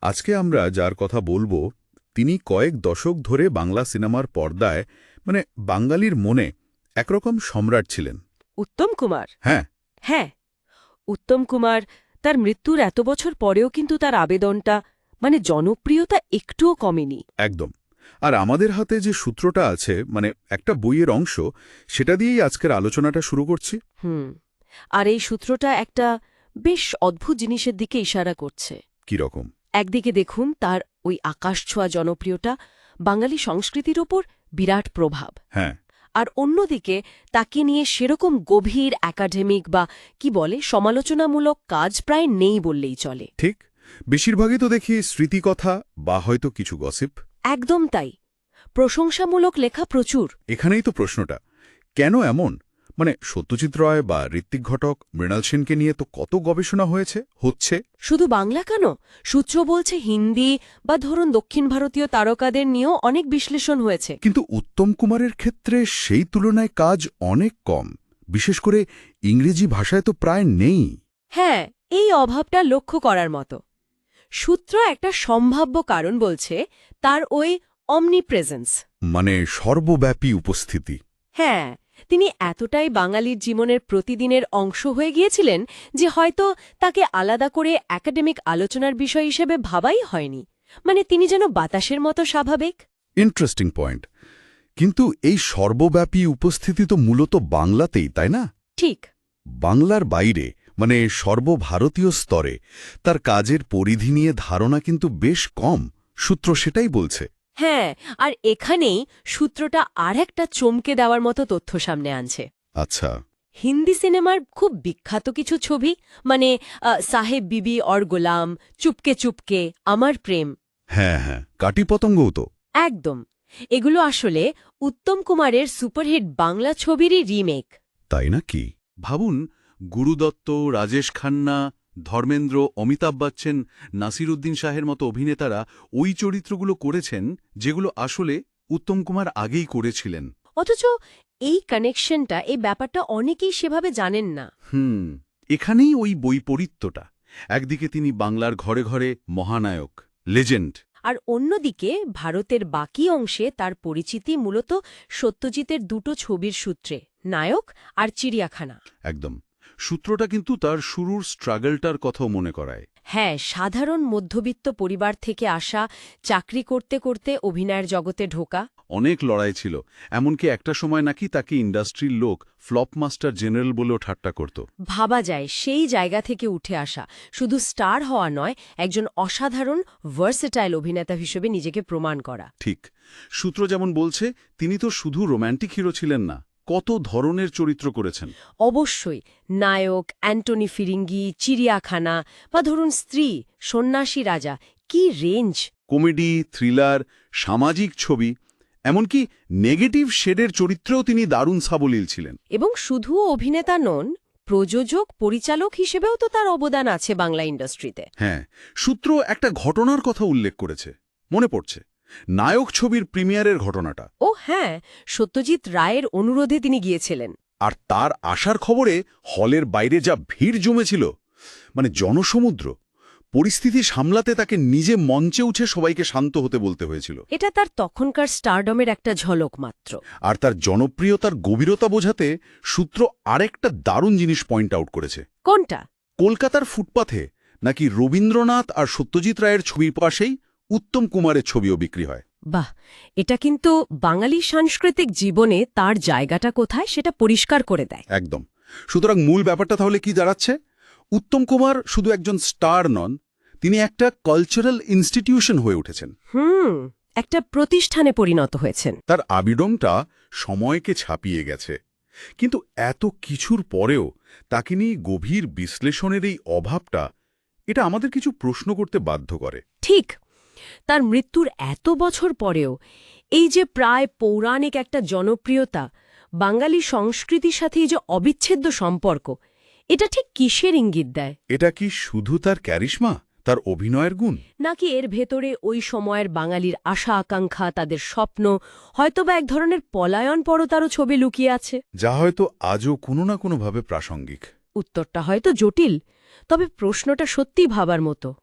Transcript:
আজকে আমরা যার কথা বলব তিনি কয়েক দশক ধরে বাংলা সিনেমার পর্দায় মানে বাঙালির মনে একরকম সম্রাট ছিলেন। উত্তম কুমার? হ্যাঁ। হ্যাঁ। উত্তম কুমার তার মৃত্যুর এত বছর পরেও কিন্তু তার আবেদনটা মানে জনপ্রিয়তা একটুও কমেনি। একদম। আর আমাদের হাতে যে সূত্রটা আছে মানে একটা বইয়ের অংশ সেটা দিয়েই আজকের আলোচনাটা শুরু করছি। হুম। আর এই সূত্রটা একটা বেশ অদ্ভুত জিনিসের দিকে ইশারা করছে। কি রকম একদিকে দেখুন তার ওই আকাশছোঁয়া জনপ্রিয়তা বাঙালি সংস্কৃতির ওপর বিরাট প্রভাব। হ্যাঁ। আর অন্যদিকে তাকে নিয়ে সেরকম গভীর একাডেমিক বা কি বলে সমালোচনামূলক কাজ প্রায় নেই বললেই চলে। ঠিক। বেশিরভাগই তো দেখি স্মৃতিকথা বা হয়তো কিছু গসিপ একদম তাই। প্রশংসামূলক লেখা প্রচুর। এখানেই তো প্রশ্নটা কেন এমন? মানে সত্যজিৎ রয় বা ঋত্বিক ঘটক মৃণাল সেনকে নিয়ে তো কত গবেষণা হয়েছে হচ্ছে? শুধু বাংলা কেন? সূত্র বলছে হিন্দি বা ধরুন দক্ষিণ ভারতীয় তারকাদের নিয়েও অনেক বিশ্লেষণ হয়েছে। কিন্তু উত্তম কুমারের ক্ষেত্রে সেই তুলনায় কাজ অনেক কম। বিশেষ করে ইংরেজি ভাষায় তো প্রায় নেই। হ্যাঁ এই অভাবটা লক্ষ্য করার মতো। সূত্র একটা সম্ভাব্য কারণ বলছে তার ওই অমনিপ্রেজেন্স মানে সর্বব্যাপী উপস্থিতি। হ্যাঁ তিনি এতটাই বাঙালির জীবনের প্রতিদিনের অংশ হয়ে গিয়েছিলেন যে হয়তো তাকে আলাদা করে একাডেমিক আলোচনার বিষয় হিসেবে ভাবাই হয়নি। মানে তিনি যেন বাতাসের মতো স্বাভাবিক। ইন্টারেস্টিং পয়েন্ট কিন্তু এই সর্বব্যাপী উপস্থিতি তো মূলত বাংলাতেই তাই না? ঠিক। বাংলার বাইরে মানে সর্বভারতীয় স্তরে তার কাজের পরিধি নিয়ে ধারণা কিন্তু বেশ কম। সূত্র সেটাই বলছে। হ্যাঁ আর এখানেই সূত্রটা আর একটা চমকে দেওয়ার মতো তথ্য সামনে আনছে। আচ্ছা। হিন্দি সিনেমার খুব বিখ্যাত কিছু ছবি মানে সাহেব বিবি অর গোলাম চুপকে চুপকে আমার প্রেম। হ্যাঁ হ্যাঁ কাটি পতঙ্গও তো। একদম। এগুলো আসলে উত্তম কুমারের সুপারহিট বাংলা ছবিরই রিমেক। তাই নাকি? ভাবুন গুরুদত্ত রাজেশ খান্না ধর্মেন্দ্র অমিতাভ বচ্চন নাসিরুদ্দিন শাহের মতো অভিনেতারা ওই চরিত্রগুলো করেছেন যেগুলো আসলে উত্তম কুমার আগেই করেছিলেন। অথচ এই কানেকশনটা এই ব্যাপারটা অনেকেই সেভাবে জানেন না। হুম এখানেই ওই বৈপরীত্যটা। একদিকে তিনি বাংলার ঘরে ঘরে মহানায়ক লেজেন্ড। আর অন্যদিকে ভারতের বাকি অংশে তার পরিচিতি মূলত সত্যজিতের দুটো ছবির সূত্রে নায়ক আর চিড়িয়াখানা। একদম। সূত্রটা কিন্তু তার শুরুর স্ট্রাগলটার কথাও মনে করায়। হ্যাঁ সাধারণ মধ্যবিত্ত পরিবার থেকে আসা চাকরি করতে করতে অভিনয়ের জগতে ঢোকা। অনেক লড়াই ছিল এমনকি একটা সময় নাকি তাকে ইন্ডাস্ট্রির লোক ফ্লপ মাস্টার জেনারেল বলেও ঠাট্টা করত। ভাবা যায় সেই জায়গা থেকে উঠে আসা। শুধু স্টার হওয়া নয় একজন অসাধারণ ভার্সেটাইল অভিনেতা হিসেবে নিজেকে প্রমাণ করা। ঠিক। সূত্র যেমন বলছে তিনি তো শুধু রোম্যান্টিক হিরো ছিলেন না। কত ধরনের চরিত্র করেছেন? অবশ্যই নায়ক অ্যান্টনি ফিরিঙ্গি চিড়িয়াখানা বা ধরুন স্ত্রী সন্ন্যাসী রাজা কি রেঞ্জ? কমেডি থ্রিলার সামাজিক ছবি এমনকি নেগেটিভ শেডের চরিত্রেও তিনি দারুণ সাবলীল ছিলেন। এবং শুধু অভিনেতা নন প্রযোজক পরিচালক হিসেবেও তো তার অবদান আছে বাংলা ইন্ডাস্ট্রিতে। হ্যাঁ সূত্র একটা ঘটনার কথা উল্লেখ করেছে মনে পড়ছে। নায়ক ছবির প্রিমিয়ারের ঘটনাটা। ও হ্যাঁ সত্যজিৎ রায়ের অনুরোধে তিনি গিয়েছিলেন। আর তার আসার খবরে হলের বাইরে যা ভিড় জমেছিল মানে জনসমুদ্র পরিস্থিতি সামলাতে তাকে নিজে মঞ্চে উঠে সবাইকে শান্ত হতে বলতে হয়েছিল। এটা তার তখনকার স্টারডমের একটা ঝলক মাত্র। আর তার জনপ্রিয়তার গভীরতা বোঝাতে সূত্র আরেকটা দারুণ জিনিস পয়েন্ট আউট করেছে। কোনটা? কলকাতার ফুটপাথে নাকি রবীন্দ্রনাথ আর সত্যজিৎ রায়ের ছবির পাশেই উত্তম কুমারের ছবিও বিক্রি হয়। বাহ এটা কিন্তু বাঙালি সাংস্কৃতিক জীবনে তার জায়গাটা কোথায় সেটা পরিষ্কার করে দেয়। একদম। সুতরাং মূল ব্যাপারটা তাহলে কি দাঁড়াচ্ছে? উত্তম কুমার শুধু একজন স্টার নন তিনি একটা কালচারাল ইনস্টিটিউশন হয়ে উঠেছেন। হুম একটা প্রতিষ্ঠানে পরিণত হয়েছেন। তার আবিডমটা সময়কে ছাপিয়ে গেছে। কিন্তু এত কিছুর পরেও তাকে নিয়ে গভীর বিশ্লেষণের এই অভাবটা এটা আমাদের কিছু প্রশ্ন করতে বাধ্য করে। ঠিক তার মৃত্যুর এত বছর পরেও এই যে প্রায় পৌরাণিক একটা জনপ্রিয়তা বাঙালি সংস্কৃতির সাথে এই যে অবিচ্ছেদ্য সম্পর্ক এটা ঠিক কিসের ইঙ্গিত দেয়? এটা কি শুধু তার ক্যারিশমা তার অভিনয়ের গুণ? নাকি এর ভেতরে ওই সময়ের বাঙালির আশা আকাঙ্ক্ষা তাদের স্বপ্ন হয়তোবা এক ধরনের পলায়ন পরতারও ছবি লুকিয়ে আছে? যা হয়তো আজও কোনো না কোনোভাবে প্রাসঙ্গিক। উত্তরটা হয়তো জটিল তবে প্রশ্নটা সত্যি ভাবার মতো।